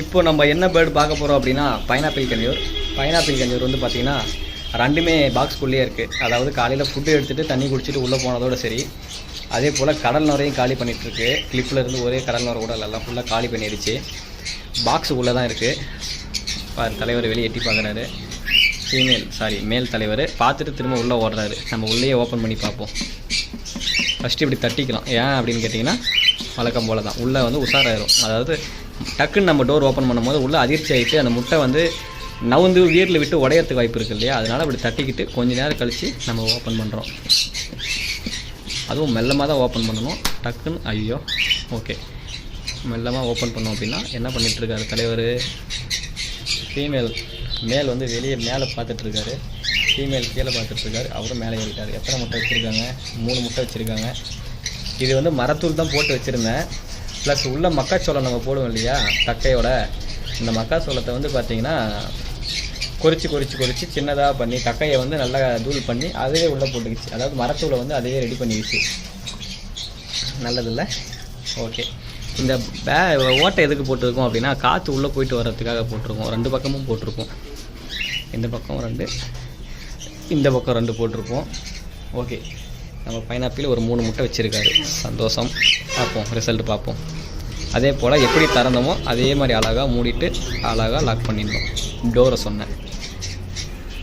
இப்போ நம்ம என்ன பேர்டு பார்க்க போகிறோம் அப்படின்னா பைனாப்பிள் கஞ்சூர் பைனாப்பிள் கஞ்சூர் வந்து பார்த்திங்கன்னா ரெண்டுமே பாக்ஸ்குள்ளேயே இருக்குது அதாவது காலையில் ஃபுட்டு எடுத்துகிட்டு தண்ணி குடிச்சிட்டு உள்ளே போனதோட சரி. அதே போல் கடல் நுரையும் காலி பண்ணிகிட்ருக்கு கிளிப்பில் இருந்து ஒரே கடல் நுரை கூட எல்லாம் ஃபுல்லாக காலி பண்ணிடுச்சு. பாக்ஸ் உள்ளே தான் இருக்குது தலைவர் வெளியே எட்டி பார்க்குறாரு. ஃபீமேல் சாரி மேல் தலைவர். பார்த்துட்டு திரும்ப உள்ளே ஓடுறாரு. நம்ம உள்ளேயே ஓப்பன் பண்ணி பார்ப்போம். ஃபஸ்ட்டு இப்படி தட்டிக்கலாம். ஏன் அப்படின்னு கேட்டிங்கன்னா வழக்கம் போல் தான் உள்ளே வந்து உஷாராயிரும். அதாவது டக்குன்னு நம்ம டோர் ஓப்பன் பண்ணும்போது உள்ளே அதிர்ச்சி ஆகிட்டு அந்த முட்டை வந்து நவுந்து வீரில் விட்டு உடையறதுக்கு வாய்ப்பு இருக்கு இல்லையா? அதனால் அப்படி தட்டிக்கிட்டு கொஞ்ச நேரம் கழித்து நம்ம ஓப்பன் பண்ணுறோம் அதுவும் மெல்லமாக தான் ஓப்பன் பண்ணணும். டக்குன்னு ஐயோ ஓகே மெல்லமாக ஓப்பன் பண்ணோம் அப்படின்னா என்ன பண்ணிகிட்ருக்காரு தலைவர்? ஃபீமேல் மேல் வந்து வெளியே மேலே பார்த்துட்ருக்காரு ஃபீமேல் கீழே பார்த்துட்ருக்காரு அவரும் மேலே ஏறிட்டார். எத்தனை முட்டை வச்சுருக்காங்க? மூணு முட்டை வச்சுருக்காங்க. இது வந்து மரத்தூள் தான் போட்டு வச்சுருந்தேன். ப்ளஸ் உள்ள மக்காச்சோளம் நம்ம போடுவோம் இல்லையா? தக்கையோட இந்த மக்காச்சோளத்தை வந்து பார்த்தீங்கன்னா கொறிச்சு கொறிச்சு கொறிச்சு சின்னதாக பண்ணி தக்கையை வந்து நல்லா தூள் பண்ணி அதுவே உள்ளே போட்டுக்கிச்சு. அதாவது மரத்தூளை வந்து அதையே ரெடி பண்ணிக்கிச்சு. நல்லதில்ல? ஓகே இந்த பே ஓட்டை எதுக்கு போட்டிருக்கோம் அப்படின்னா காற்று உள்ளே போயிட்டு வர்றதுக்காக போட்டிருக்கோம். ரெண்டு பக்கமும் போட்டிருக்கோம். இந்த பக்கம் ரெண்டு இந்த பக்கம் ரெண்டு போட்டிருக்கோம். ஓகே நம்ம பைனாப்பிள் ஒரு மூணு முட்டை வச்சுருக்காரு. சந்தோஷம். பார்ப்போம் ரிசல்ட் பார்ப்போம். அதே போல் எப்படி திறந்தோமோ அதே மாதிரி அழகாக மூடிட்டு அழகாக லாக் பண்ணிடணும். டோரை சொன்னேன்.